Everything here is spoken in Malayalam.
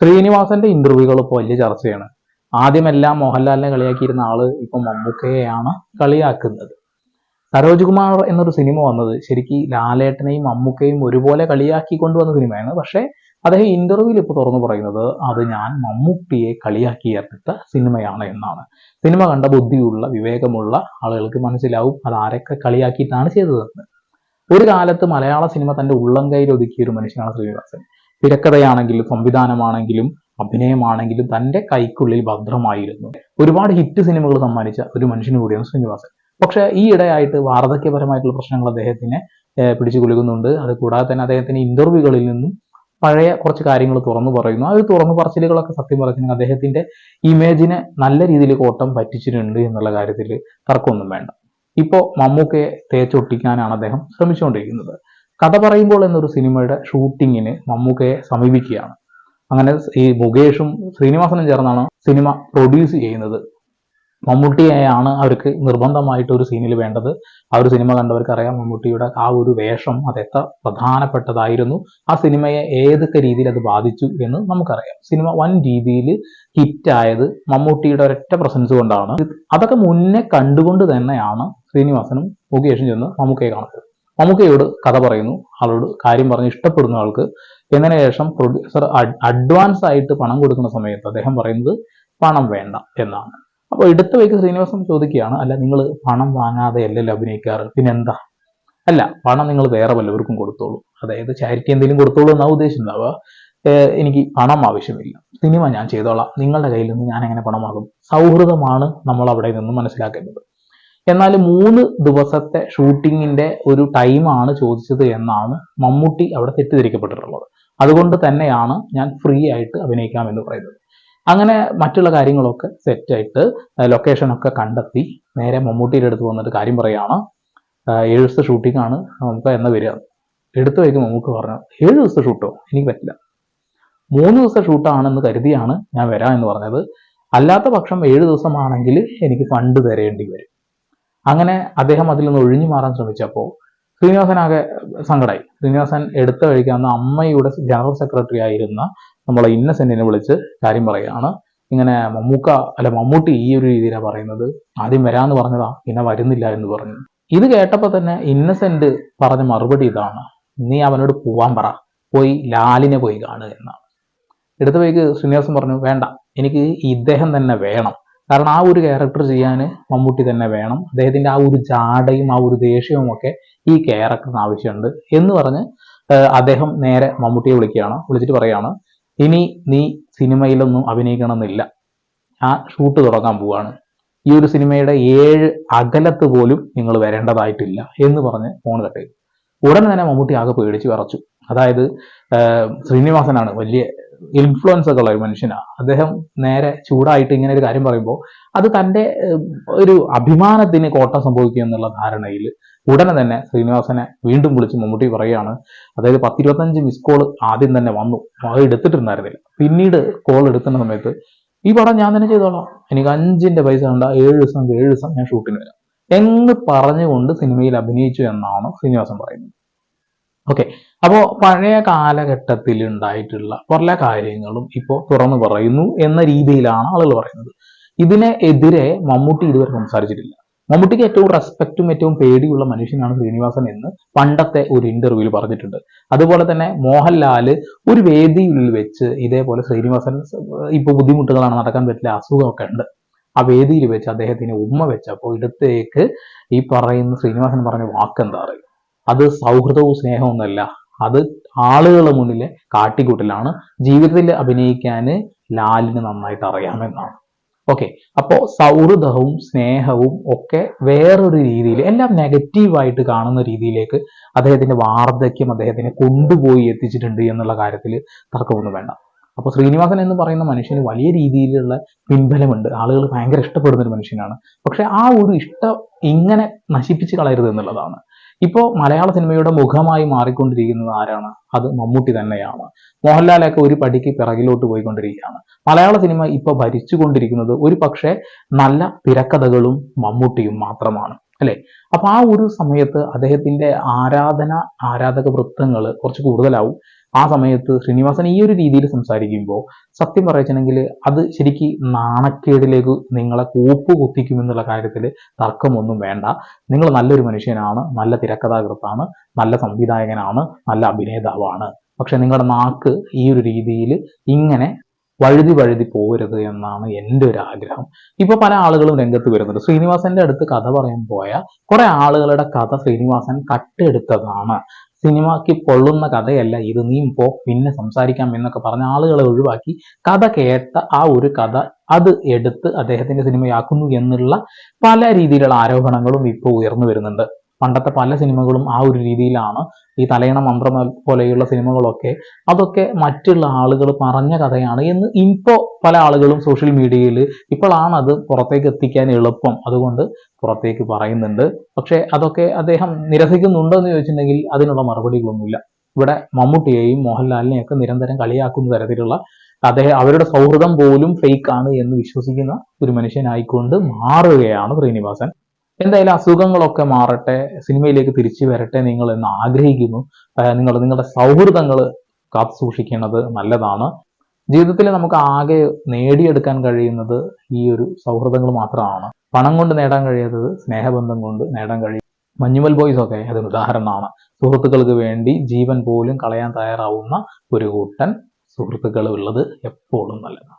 ശ്രീനിവാസന്റെ ഇന്റർവ്യൂകൾ വലിയ ചർച്ചയാണ്. ആദ്യമെല്ലാം മോഹൻലാലിനെ കളിയാക്കിയിരുന്ന ആൾ ഇപ്പൊ മമ്മൂക്കയെയാണ് കളിയാക്കുന്നത്. സരോജ് കുമാർ എന്നൊരു സിനിമ വന്നത് ശരിക്ക് ലാലേട്ടനെയും മമ്മൂക്കയും ഒരുപോലെ കളിയാക്കി കൊണ്ടുവന്ന സിനിമയാണ്. പക്ഷേ അദ്ദേഹം ഇന്റർവ്യൂവിൽ ഇപ്പോൾ തുറന്നു പറയുന്നത് അത് ഞാൻ മമ്മൂട്ടിയെ കളിയാക്കി എടുത്ത സിനിമയാണ് എന്നാണ്. സിനിമ കണ്ട ബുദ്ധിയുള്ള വിവേകമുള്ള ആളുകൾക്ക് മനസ്സിലാവും അത് ആരൊക്കെ കളിയാക്കിയിട്ടാണ് ചെയ്തതെന്ന്. ഒരു കാലത്ത് മലയാള സിനിമ തന്റെ ഉള്ളം കയ്യിൽ ഒതുക്കിയ ഒരു മനുഷ്യനാണ് ശ്രീനിവാസൻ. തിരക്കഥയാണെങ്കിലും സംവിധാനമാണെങ്കിലും അഭിനയമാണെങ്കിലും തന്റെ കൈക്കുള്ളിൽ ഭദ്രമായിരുന്നു. ഒരുപാട് ഹിറ്റ് സിനിമകൾ സമ്മാനിച്ച ഒരു മനുഷ്യന് കൂടിയാണ് ശ്രീനിവാസൻ. പക്ഷെ ഈ ഇടയായിട്ട് വാർദ്ധക്യപരമായിട്ടുള്ള പ്രശ്നങ്ങൾ അദ്ദേഹത്തിനെ പിടിച്ചു കുലുക്കുന്നുണ്ട് അത് കൂടാതെ തന്നെ അദ്ദേഹത്തിന്റെ ഇന്റർവ്യൂകളിൽ നിന്നും പഴയ കുറച്ച് കാര്യങ്ങൾ തുറന്നു പറയുന്നു. ആ ഒരു തുറന്നു പറച്ചിലുകളൊക്കെ സത്യം പറഞ്ഞാൽ അദ്ദേഹത്തിന്റെ ഇമേജിനെ നല്ല രീതിയിൽ കോട്ടം പറ്റിച്ചിട്ടുണ്ട് എന്നുള്ള കാര്യത്തിൽ തർക്കമൊന്നും വേണ്ട. ഇപ്പോൾ മമ്മൂക്കയെ തേച്ചൊട്ടിക്കാനാണ് അദ്ദേഹം ശ്രമിച്ചുകൊണ്ടിരിക്കുന്നത്. കഥ പറയുമ്പോൾ എന്നൊരു സിനിമയുടെ ഷൂട്ടിങ്ങിന് മമ്മൂക്കയെ സമീപിക്കുകയാണ്. അങ്ങനെ ഈ മുകേഷും ശ്രീനിവാസനും ചേർന്നാണ് സിനിമ പ്രൊഡ്യൂസ് ചെയ്യുന്നത്. മമ്മൂട്ടിയെയാണ് അവർക്ക് നിർബന്ധമായിട്ട് ഒരു സീനിൽ വേണ്ടത്. ആ ഒരു സിനിമ കണ്ടവർക്ക് അറിയാം മമ്മൂട്ടിയുടെ ആ ഒരു വേഷം അത് എത്ര പ്രധാനപ്പെട്ടതായിരുന്നു. ആ സിനിമയെ ഏതൊക്കെ രീതിയിൽ അത് ബാധിച്ചു എന്ന് നമുക്കറിയാം. സിനിമ വൻ രീതിയിൽ ഹിറ്റായത് മമ്മൂട്ടിയുടെ ഒരൊറ്റ പ്രസൻസ് കൊണ്ടാണ്. അതൊക്കെ മുന്നേ കണ്ടുകൊണ്ട് തന്നെയാണ് ശ്രീനിവാസനും മുകേഷും ചെന്ന് മമ്മൂക്കയെ കാണുന്നത്. മമ്മൂക്കയോട് കഥ പറയുന്നു. ആളോട് കാര്യം പറഞ്ഞ് ഇഷ്ടപ്പെടുന്ന ആൾക്ക്. എന്നതിന് ശേഷം പ്രൊഡ്യൂസർ അഡ്വാൻസ് ആയിട്ട് പണം കൊടുക്കുന്ന സമയത്ത് അദ്ദേഹം പറയുന്നത് പണം വേണ്ട എന്നാണ്. അപ്പോൾ എടുത്ത വൈക്ക് ശ്രീനിവാസൻ ചോദിക്കുകയാണ് അല്ല നിങ്ങൾ പണം വാങ്ങാതെ അല്ലല്ലോ അഭിനയിക്കാറ്? പിന്നെ എന്താ അല്ല പണം നിങ്ങൾ വേറെ വല്ലവർക്കും കൊടുത്തോളൂ. അതായത് ചാരിറ്റി എന്തെങ്കിലും കൊടുത്തോളൂ എന്നാണ് ഉദ്ദേശിച്ചിട്ടുണ്ടാവുക. എനിക്ക് പണം ആവശ്യമില്ല. സിനിമ ഞാൻ ചെയ്തോളാം. നിങ്ങളുടെ കയ്യിൽ നിന്ന് ഞാൻ എങ്ങനെ പണമാകും? സൗഹൃദമാണ് നമ്മൾ അവിടെ നിന്ന് മനസ്സിലാക്കേണ്ടത്. എന്നാൽ മൂന്ന് ദിവസത്തെ ഷൂട്ടിങ്ങിന്റെ ഒരു ടൈമാണ് ചോദിച്ചത് എന്നാണ് മമ്മൂട്ടി അവിടെ തെറ്റിദ്ധരിക്കപ്പെട്ടിട്ടുള്ളത്. അതുകൊണ്ട് തന്നെയാണ് ഞാൻ ഫ്രീ ആയിട്ട് അഭിനയിക്കാം എന്ന് പറയുന്നത്. അങ്ങനെ മറ്റുള്ള കാര്യങ്ങളൊക്കെ സെറ്റായിട്ട് ലൊക്കേഷനൊക്കെ കണ്ടെത്തി. നേരെ മമ്മൂട്ടിയുടെ അടുത്ത് വന്നിട്ട് കാര്യം പറയുകയാണ് ഏഴ് ദിവസത്തെ ഷൂട്ടിംഗ് ആണ് നമുക്ക് എന്ന് വരിക എടുത്തു വയ്ക്കും മമ്മൂട്ടി പറഞ്ഞു ഏഴ് ദിവസത്തെ ഷൂട്ടോ എനിക്ക് പറ്റില്ല. മൂന്ന് ദിവസത്തെ ഷൂട്ടാണെന്ന് കരുതിയാണ് ഞാൻ വരാം എന്ന് പറഞ്ഞത്. അല്ലാത്ത പക്ഷം ഏഴ് ദിവസമാണെങ്കിൽ എനിക്ക് ഫണ്ട് തരേണ്ടി വരും. അങ്ങനെ അദ്ദേഹം അതിൽ നിന്ന് ഒഴിഞ്ഞു മാറാൻ ശ്രമിച്ചപ്പോൾ ശ്രീനിവാസൻ ആകെ സങ്കടമായി ശ്രീനിവാസൻ എടുത്ത കഴിക്കാവുന്ന അമ്മയുടെ ജനറൽ സെക്രട്ടറി ആയിരുന്ന നമ്മളെ ഇന്നസെന്റിനെ വിളിച്ച് കാര്യം പറയുകയാണ്. ഇങ്ങനെ മമ്മൂക്ക അല്ല മമ്മൂട്ടി ഈ ഒരു രീതിയിലാണ് പറയുന്നത്. ആദ്യം വരാന്ന് പറഞ്ഞതാ പിന്നെ വരുന്നില്ല എന്ന് പറഞ്ഞു. ഇത് കേട്ടപ്പോൾ തന്നെ ഇന്നസെന്റ് പറഞ്ഞ മറുപടി ഇതാണ്. നീ അവനോട് പോവാൻ പറ. പോയി ലാലിനെ പോയി കാണുക എന്നാണ്. എടുത്ത വഴിക്ക് ശ്രീനിവാസൻ പറഞ്ഞു വേണ്ട എനിക്ക് ഇദ്ദേഹം തന്നെ വേണം. കാരണം ആ ഒരു ക്യാരക്ടർ ചെയ്യാൻ മമ്മൂട്ടി തന്നെ വേണം. അദ്ദേഹത്തിന്റെ ആ ഒരു ജാടയും ആ ഒരു ദേഷ്യവും ഒക്കെ ഈ ക്യാരക്ടറിന് ആവശ്യമുണ്ട് എന്ന് പറഞ്ഞ് അദ്ദേഹം നേരെ മമ്മൂട്ടിയെ വിളിക്കുകയാണ്. വിളിച്ചിട്ട് പറയുകയാണ് ഇനി നീ സിനിമയിലൊന്നും അഭിനയിക്കണമെന്നില്ല. ആ ഷൂട്ട് തുടങ്ങാൻ പോവാണ്. ഈ ഒരു സിനിമയുടെ ഏഴ് അകലത്ത് പോലും നിങ്ങൾ വരേണ്ടതായിട്ടില്ല. എന്ന് പറഞ്ഞ് ഫോൺ കട്ട് ചെയ്തു ഉടനെ തന്നെ മമ്മൂട്ടി ആകെ പേടിച്ച് വിറച്ചു. അതായത് ശ്രീനിവാസനാണ് വലിയ ഇൻഫ്ലുവൻസ് ഒക്കെ ഉള്ള ഒരു മനുഷ്യനാണ് അദ്ദേഹം നേരെ ചൂടായിട്ട് ഇങ്ങനെ ഒരു കാര്യം പറയുമ്പോൾ അത് തന്റെ ഒരു അഭിമാനത്തിന് കോട്ടം സംഭവിക്കുക എന്നുള്ള ധാരണയിൽ ഉടനെ തന്നെ ശ്രീനിവാസനെ വീണ്ടും വിളിച്ച് മമ്മൂട്ടി പറയുകയാണ് അതായത് പത്തിരുപത്തഞ്ച് മിസ് കോൾ ആദ്യം തന്നെ വന്നു. അത് എടുത്തിട്ടുണ്ടായിരുന്നില്ല. പിന്നീട് കോൾ എടുക്കുന്ന സമയത്ത് ഈ പടം ഞാൻ തന്നെ ചെയ്തോളാം. എനിക്ക് അഞ്ചിന്റെ പൈസ ഉണ്ട് ഏഴ് ദിവസം ഏഴ് ദിവസം ഞാൻ ഷൂട്ടിന് വരാം. എന്ന് പറഞ്ഞുകൊണ്ട് സിനിമയിൽ അഭിനയിച്ചു എന്നാണ് ശ്രീനിവാസൻ പറയുന്നത്. ഓക്കെ അപ്പോൾ പഴയ കാലഘട്ടത്തിൽ ഉണ്ടായിട്ടുള്ള പല കാര്യങ്ങളും ഇപ്പോൾ തുറന്നു പറയുന്നു എന്ന രീതിയിലാണ് ആളുകൾ പറയുന്നത്. ഇതിനെ എതിരെ മമ്മൂട്ടി ഇതുവരെ സംസാരിച്ചിട്ടില്ല. മമ്മൂട്ടിക്ക് ഏറ്റവും റെസ്പെക്റ്റും ഏറ്റവും പേടിയുള്ള മനുഷ്യനാണ് ശ്രീനിവാസൻ എന്ന് പണ്ടത്തെ ഒരു ഇന്റർവ്യൂവിൽ പറഞ്ഞിട്ടുണ്ട്. അതുപോലെ തന്നെ മോഹൻലാൽ ഒരു വേദിയിൽ വെച്ച് ഇതേപോലെ ശ്രീനിവാസൻ ഇപ്പൊ ബുദ്ധിമുട്ടുകളാണ് നടക്കാൻ പറ്റില്ല അസുഖമൊക്കെ ഉണ്ട്. ആ വേദിയിൽ വെച്ച് അദ്ദേഹത്തിന് ഉമ്മ വെച്ചപ്പോൾ ഇടത്തേക്ക് ഈ പറയുന്ന ശ്രീനിവാസൻ പറഞ്ഞ വാക്കെന്താ അറിയും? അത് സൗഹൃദവും സ്നേഹമൊന്നുമല്ല അത് ആളുകളുടെ മുന്നിലെ കാട്ടിക്കൂട്ടലാണ്. ജീവിതത്തിൽ അഭിനയിക്കാൻ ലാലിന് നന്നായിട്ട് അറിയാമെന്നാണ് ഓക്കെ അപ്പോൾ സൗഹൃദവും സ്നേഹവും ഒക്കെ വേറൊരു രീതിയിൽ എല്ലാം നെഗറ്റീവായിട്ട് കാണുന്ന രീതിയിലേക്ക് അദ്ദേഹത്തിന്റെ വാർദ്ധക്യം അദ്ദേഹത്തിനെ കൊണ്ടുപോയി എത്തിച്ചിട്ടുണ്ട് എന്നുള്ള കാര്യത്തിൽ തർക്കമൊന്നും വേണ്ട. അപ്പോൾ ശ്രീനിവാസൻ എന്ന് പറയുന്ന മനുഷ്യന് വലിയ രീതിയിലുള്ള പിൻബലമുണ്ട്. ആളുകൾ ഭയങ്കര ഇഷ്ടപ്പെടുന്ന ഒരു മനുഷ്യനാണ്. പക്ഷെ ആ ഒരു ഇഷ്ടം ഇങ്ങനെ നശിപ്പിച്ച് കളയരുത് എന്നുള്ളതാണ്. ഇപ്പോൾ മലയാള സിനിമയുടെ മുഖമായി മാറിക്കൊണ്ടിരിക്കുന്നത് ആരാണ്? അത് മമ്മൂട്ടി തന്നെയാണ്. മോഹൻലാലൊക്കെ ഒരു പടിക്ക് പിറകിലോട്ട് പോയിക്കൊണ്ടിരിക്കുകയാണ്. മലയാള സിനിമ ഇപ്പോൾ ഭരിച്ചുകൊണ്ടിരിക്കുന്നത് ഒരു പക്ഷേ നല്ല തിരക്കഥകളും മമ്മൂട്ടിയും മാത്രമാണ് അല്ലെ? അപ്പൊ ആ ഒരു സമയത്ത് അദ്ദേഹത്തിന്റെ ആരാധന ആരാധക വൃത്തങ്ങൾ കുറച്ച് കൂടുതലാവും. ആ സമയത്ത് ശ്രീനിവാസൻ ഈ ഒരു രീതിയിൽ സംസാരിക്കുമ്പോൾ സത്യം പറയച്ചെങ്കിൽ അത് ശരിക്ക് നാണക്കേടിലേക്ക് നിങ്ങളെ കൂപ്പ് കുത്തിക്കുമെന്നുള്ള കാര്യത്തിൽ തർക്കമൊന്നും വേണ്ട. നിങ്ങൾ നല്ലൊരു മനുഷ്യനാണ് നല്ല തിരക്കഥാകൃത്താണ് നല്ല സംവിധായകനാണ് നല്ല അഭിനേതാവാണ്. പക്ഷെ നിങ്ങളുടെ നാക്ക് ഈ ഒരു രീതിയിൽ ഇങ്ങനെ വഴുതി വഴുതി പോകരുത് എന്നാണ് എന്റെ ഒരു ആഗ്രഹം. ഇപ്പൊ പല ആളുകളും രംഗത്ത് വരുന്നുണ്ട്. ശ്രീനിവാസന്റെ അടുത്ത് കഥ പറയാൻ പോയ കുറെ ആളുകളുടെ കഥ ശ്രീനിവാസൻ കട്ടെടുത്തതാണ്. സിനിമയ്ക്ക് പൊള്ളുന്ന കഥയല്ല. ഇത് നീ പോ പിന്നെ സംസാരിക്കാം എന്നൊക്കെ പറഞ്ഞ ആളുകളെ ഒഴിവാക്കി കഥ കേട്ട ആ ഒരു കഥ അത് എടുത്ത് അദ്ദേഹത്തിന്റെ സിനിമയാക്കുന്നു എന്നുള്ള പല രീതിയിലുള്ള ആരോപണങ്ങളും ഇപ്പോൾ ഉയർന്നു വരുന്നുണ്ട്. പണ്ടത്തെ പല സിനിമകളും ആ ഒരു രീതിയിലാണ്. ഈ തലയണ മന്ത്രം പോലെയുള്ള സിനിമകളൊക്കെ അതൊക്കെ മറ്റുള്ള ആളുകൾ പറഞ്ഞ കഥയാണ് എന്ന് ഇപ്പോ പല ആളുകളും സോഷ്യൽ മീഡിയയിൽ ഇപ്പോഴാണ് അത് പുറത്തേക്ക് എത്തിക്കാൻ എളുപ്പം. അതുകൊണ്ട് പുറത്തേക്ക് പറയുന്നുണ്ട്. പക്ഷേ അതൊക്കെ അദ്ദേഹം നിരസിക്കുന്നുണ്ടോ എന്ന് ചോദിച്ചിട്ടുണ്ടെങ്കിൽ അതിനുള്ള മറുപടികളൊന്നുമില്ല. ഇവിടെ മമ്മൂട്ടിയെയും മോഹൻലാലിനെയും ഒക്കെ നിരന്തരം കളിയാക്കുന്ന തരത്തിലുള്ള അദ്ദേഹം അവരുടെ സൗഹൃദം പോലും ഫേക്ക് ആണ് എന്ന് വിശ്വസിക്കുന്ന ഒരു മനുഷ്യനായിക്കൊണ്ട് മാറുകയാണ് ശ്രീനിവാസൻ. എന്തായാലും അസുഖങ്ങളൊക്കെ മാറട്ടെ സിനിമയിലേക്ക് തിരിച്ചു വരട്ടെ നിങ്ങൾ എന്ന് ആഗ്രഹിക്കുന്നു. നിങ്ങൾ നിങ്ങളുടെ സൗഹൃദങ്ങൾ കാത്തു സൂക്ഷിക്കേണ്ടത് നല്ലതാണ്. ജീവിതത്തിൽ നമുക്ക് ആകെ നേടിയെടുക്കാൻ കഴിയുന്നത് ഈ ഒരു സൗഹൃദങ്ങൾ മാത്രമാണ്. പണം കൊണ്ട് നേടാൻ കഴിയാത്തത് സ്നേഹബന്ധം കൊണ്ട് നേടാൻ കഴിയും മഞ്ഞുമൽ ബോയ്സ് ഒക്കെ അതിന് ഉദാഹരണമാണ്. സുഹൃത്തുക്കൾക്ക് വേണ്ടി ജീവൻ പോലും കളയാൻ തയ്യാറാവുന്ന ഒരു കൂട്ടൻ സുഹൃത്തുക്കൾ ഉള്ളത് എപ്പോഴും നല്ലതാണ്.